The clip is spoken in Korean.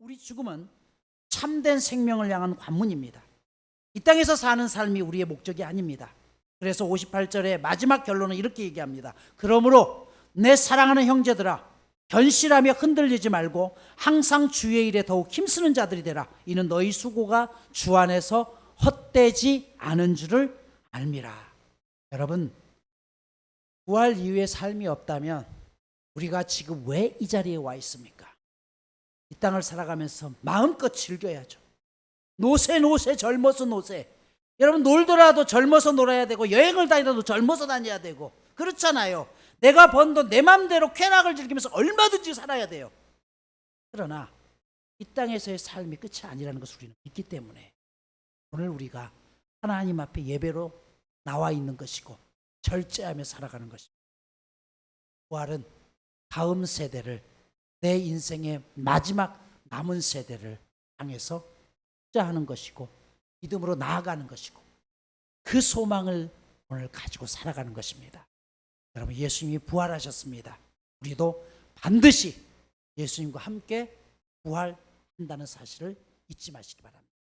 우리 죽음은 참된 생명을 향한 관문입니다. 이 땅에서 사는 삶이 우리의 목적이 아닙니다. 그래서 58절의 마지막 결론은 이렇게 얘기합니다. 그러므로 내 사랑하는 형제들아 견실하며 흔들리지 말고 항상 주의 일에 더욱 힘쓰는 자들이 되라. 이는 너희 수고가 주 안에서 헛되지 않은 줄을 알미라. 여러분 부활 이후의 삶이 없다면 우리가 지금 왜 이 자리에 와 있습니까? 이 땅을 살아가면서 마음껏 즐겨야죠. 노세 노세 젊어서 노세. 여러분 놀더라도 젊어서 놀아야 되고 여행을 다니더라도 젊어서 다녀야 되고 그렇잖아요. 내가 번 돈 내 마음대로 쾌락을 즐기면서 얼마든지 살아야 돼요. 그러나 이 땅에서의 삶이 끝이 아니라는 것을 우리는 믿기 때문에 오늘 우리가 하나님 앞에 예배로 나와 있는 것이고 절제하며 살아가는 것입니다. 부활은 다음 세대를 내 인생의 마지막 남은 세대를 향해서 투자하는 것이고 믿음으로 나아가는 것이고 그 소망을 오늘 가지고 살아가는 것입니다. 여러분 예수님이 부활하셨습니다. 우리도 반드시 예수님과 함께 부활한다는 사실을 잊지 마시기 바랍니다.